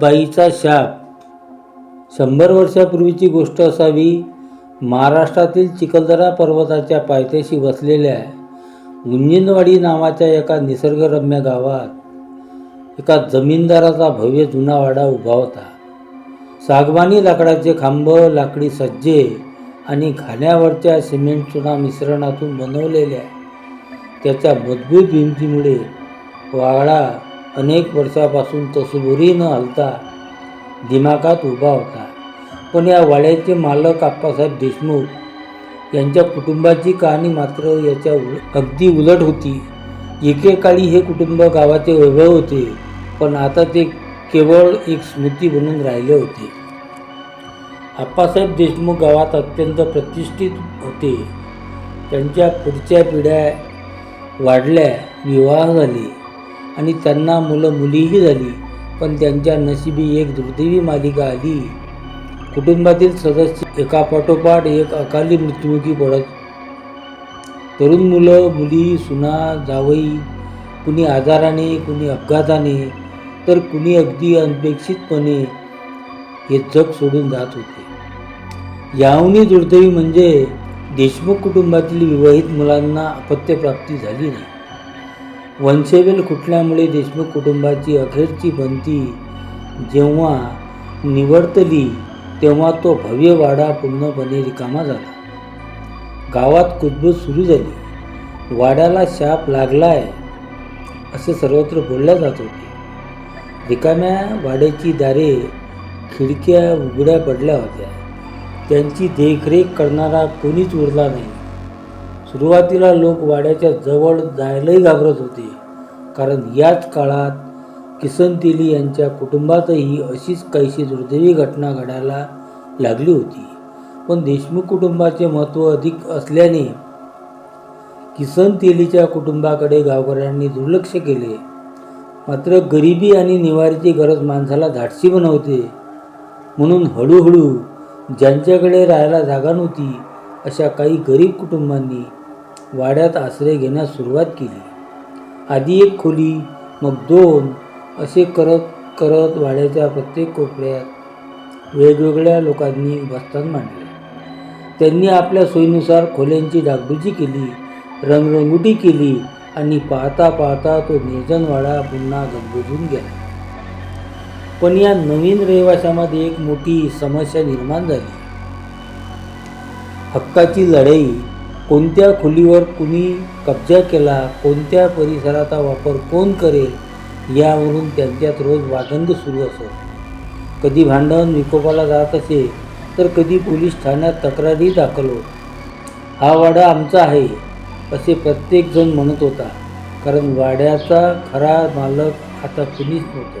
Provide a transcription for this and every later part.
बाईचा शाप. शंभर वर्षापूर्वीची गोष्ट असावी. महाराष्ट्रातील चिखलदरा पर्वताच्या पायथ्याशी वसलेल्या गुंजिनवाडी नावाच्या एका निसर्गरम्य गावात एका जमीनदाराचा भव्य जुना वाडा उभा होता. सागवानी लाकडाचे खांब लाकडी सज्जे आणि घाण्यावरच्या सिमेंट चुना मिश्रणातून बनवलेल्या त्याच्या मजबूत भिंतीमुळे वाडा अनेक वर्षापासून तसबुरी न हलता दिमागात उभा होता. पण या वाड्याचे मालक आप्पासाहेब देशमुख यांच्या कुटुंबाची कहाणी मात्र याच्या उल अगदी उलट होती. एकेकाळी हे कुटुंब गावाचे वैभव होते पण आता ते केवळ एक स्मृती बनून राहिले होते. आप्पासाहेब देशमुख गावात अत्यंत प्रतिष्ठित होते. त्यांच्या पुढच्या पिढ्या वाढल्या विवाह झाले. आणि त्यांना मुलं मुलीही झाली पण त्यांच्या नशिबी एक दुर्दैवी मालिका आली. कुटुंबातील सदस्य एका पाठोपाठ एक अकाली मृत्युमुखी पडत. तरुण मुलं मुली सुना जावई कुणी आजाराने कुणी अपघाताने तर कुणी अगदी अनपेक्षितपणे हे जग सोडून जात होते. याहूनही दुर्दैवी म्हणजे देशमुख कुटुंबातील विवाहित मुलांना अपत्यप्राप्ती झाली नाही. वंशवेल खुटल्यामुळे देशमुख कुटुंबाची अखेरची बनती जेव्हा निवडतली तेव्हा तो भव्य वाडा पूर्णपणे रिकामा झाला. गावात कुजबूज सुरू झाली. वाड्याला शाप लागलाय असे सर्वत्र बोलल्या जात होते. रिकाम्या वाड्याची दारे खिडक्या उघड्या पडल्या होत्या. त्यांची देखरेख करणारा कोणीच उरला नाही. सुरुवातीला लोक वाड्याच्या जवळ जायलाही घाबरत होते. कारण याच काळात किसन तेली यांच्या कुटुंबातही अशीच काहीशी दुर्दैवी घटना घडायला लागली होती. पण देशमुख कुटुंबाचे महत्त्व अधिक असल्याने किसन तेलीच्या कुटुंबाकडे गावकऱ्यांनी दुर्लक्ष केले. मात्र गरिबी आणि निवारीची गरज माणसाला धाडसी बनवते. म्हणून हळूहळू ज्यांच्याकडे राहायला जागा नव्हती अशा काही गरीब कुटुंबांनी वाड्यात आश्रय घेण्यास सुरुवात केली. आधी एक खोली मग दोन असे करत करत वाड्याच्या प्रत्येक कोपऱ्यात वेगवेगळ्या लोकांनी बस्तान मांडले. त्यांनी आपल्या सोयीनुसार खोल्यांची डागडुजी केली रंगरंगोटी केली आणि पाहता पाहता तो निर्जनवाडा पुन्हा गजबजून गेला. पण या नवीन रहिवाशामध्ये एक मोठी समस्या निर्माण झाली. हक्काची लढाई कोणत्या खोलीवर कुणी कब्जा केला कोणत्या परिसराचा वापर कोण करेल यावरून त्यांच्यात रोज वादंग सुरू असत. कधी भांडण विकोपाला जात असे तर कधी पोलीस ठाण्यात तक्रारी दाखल होत. हा वाडा आमचा आहे असे प्रत्येकजण म्हणत होता. कारण वाड्याचा खरा मालक आता कुणीच नव्हतं.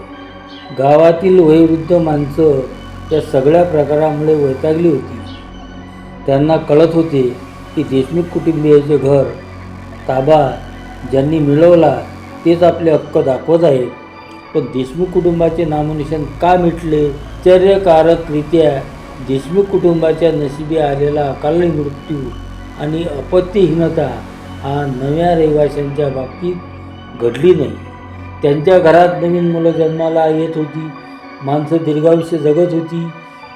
गावातील वयोवृद्ध माणसं या सगळ्या प्रकारामुळे वैतागली होती. त्यांना कळत होते की देशमुख कुटुंबियाचे घर ताबा ज्यांनी मिळवला तेच आपले हक्क दाखवत आहेत. पण देशमुख कुटुंबाचे नामनिशाण का मिटले? आश्चर्यकारकरित्या देशमुख कुटुंबाच्या नशिबी आलेला अकाली मृत्यू आणि अपत्यहीनता हा नव्या रहिवाशांच्या बाबतीत घडली नाही. त्यांच्या घरात नवीन मुलं जन्माला येत होती माणसं दीर्घायुष्य जगत होती.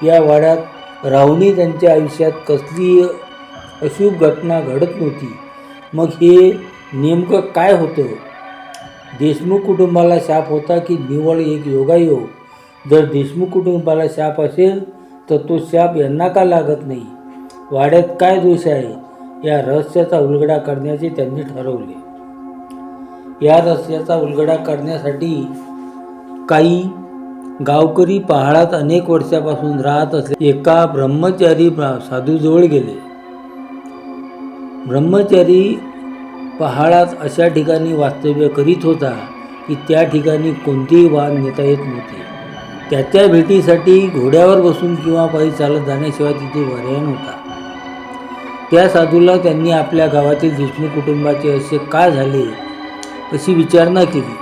या वाड्यात राहूनही त्यांच्या आयुष्यात कसली अशुभ घटना घडत नव्हती. मग हे नेमकं काय होतं? देशमुख कुटुंबाला शाप होता की निवळ एक योगायोग? जर देशमुख कुटुंबाला शाप असेल तर तो शाप यांना का लागत नाही? वाड्यात काय दोष आहे? या रहस्याचा उलगडा करण्याचे त्यांनी ठरवले. या रहस्याचा उलगडा करण्यासाठी काही गावकरी पहाडात अनेक वर्षापासून राहत असले. एका ब्रह्मचारी साधूजवळ गेले. ब्रह्मचारी पहाडात अशा ठिकाणी वास्तव्य करीत होता की त्या ठिकाणी कोणतेही वाहन नेता येत नव्हते. त्याच्या भेटीसाठी घोड्यावर बसून किंवा पायी चालत जाण्याशिवाय तिथे पर्याय नव्हता. त्या साधूला त्यांनी आपल्या गावातील देशमुख कुटुंबाचे असे का झाले अशी विचारणा केली.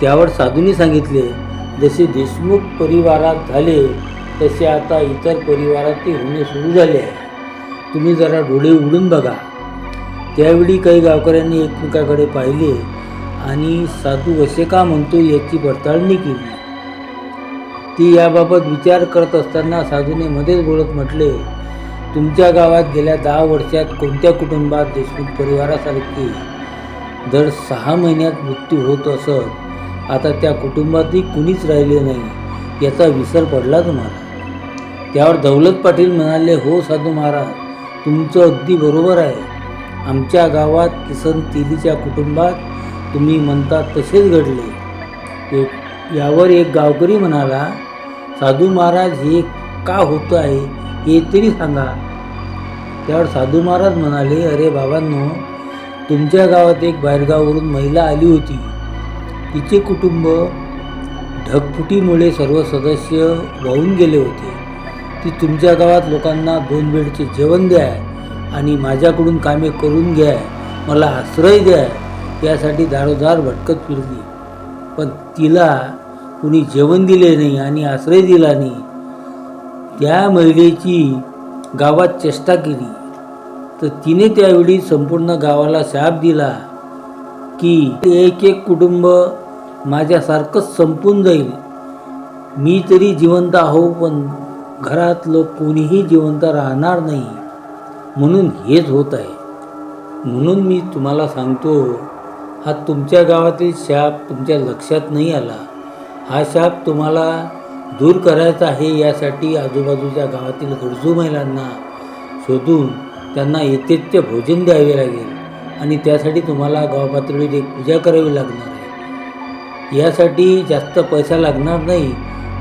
त्यावर साधूंनी सांगितले जसे देशमुख परिवारात झाले तसे आता इतर परिवारात ते होणे सुरू झाले आहे. तुम्ही जरा डोळे उडून बघा. त्यावेळी काही गावकऱ्यांनी एकमेकाकडे पाहिले आणि साधू असे का म्हणतो याची पडताळणी केली. ती याबाबत विचार करत असताना साधूने मध्येच बोलत म्हटले तुमच्या गावात गेल्या दहा वर्षात कोणत्या कुटुंबात देशमुख परिवारासारखी दर सहा महिन्यात मृत्यू होत असत? आता त्या कुटुंबातही कुणीच राहिले नाही याचा विसर पडला तुम्हाला त्यावर दौलत पाटील म्हणाले हो साधू महाराज. तुमचं अगदी बरोबर आहे. आमच्या गावात किसन तेलीच्या कुटुंबात तुम्ही म्हणता तसेच घडले. एक यावर एक गावकरी म्हणाला साधू महाराज हे का होतं आहे? हे तरी सांगा. त्यावर साधू महाराज म्हणाले अरे बाबांनो तुमच्या गावात एक बाहेरगावावरून महिला आली होती. तिचे कुटुंब ढगफुटीमुळे सर्व सदस्य वाहून गेले होते. ती तुमच्या गावात लोकांना दोन वेळचे जेवण द्या आणि माझ्याकडून कामे करून घ्या मला आश्रय द्या यासाठी दारोदार भटकत फिरली. पण तिला कुणी जेवण दिले नाही आणि आश्रय दिला नाही. त्या महिलेची गावात चेष्टा केली. तर तिने त्यावेळी संपूर्ण गावाला शाप दिला की एक एक कुटुंब माझ्यासारखंच संपून जाईल. मी तरी जिवंत आहो पण घरातलं कोणीही जिवंत राहणार नाही. म्हणून हेच होत आहे. म्हणून मी तुम्हाला सांगतो हा तुमच्या गावातील शाप तुमच्या लक्षात नाही आला. हा शाप तुम्हाला दूर करायचा आहे यासाठी आजूबाजूच्या गावातील गरजू महिलांना शोधून त्यांना यथेच्छ भोजन द्यावे लागेल आणि त्यासाठी तुम्हाला गावपातळीवर एक पूजा करावी लागणार आहे. यासाठी जास्त पैसा लागणार नाही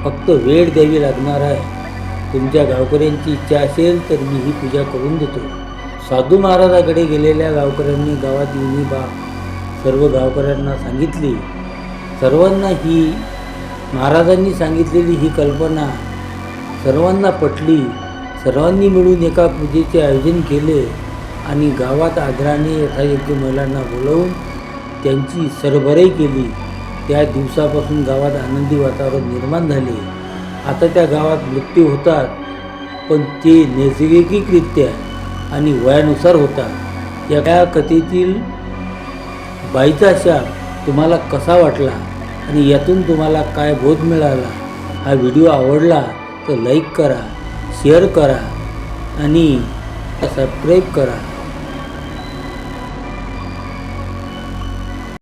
फक्त वेळ द्यावी लागणार आहे. तुमच्या गावकऱ्यांची इच्छा असेल तर मी ही पूजा करून देतो. साधू महाराजाकडे गेलेल्या गावकऱ्यांनी गावात येऊन बा सर्व गावकऱ्यांना सांगितली. सर्वांना ही महाराजांनी सांगितलेली ही कल्पना सर्वांना पटली. सर्वांनी मिळून एका पूजेचे आयोजन केले आणि गावात आदराने यथायोग्य महिलांना बोलवून त्यांची सरभराई केली. त्या दिवसापासून गावात आनंदी वातावरण निर्माण झाले. आता त्या गावात मृत्यू होतात पण ते नैसर्गिकरित्या आणि वयानुसार होतात. या कथेतील बाईचा शाप तुम्हाला कसा वाटला आणि यातून तुम्हाला काय बोध मिळाला? हा व्हिडिओ आवडला तर लाईक करा शेअर करा आणि सबस्क्राईब करा.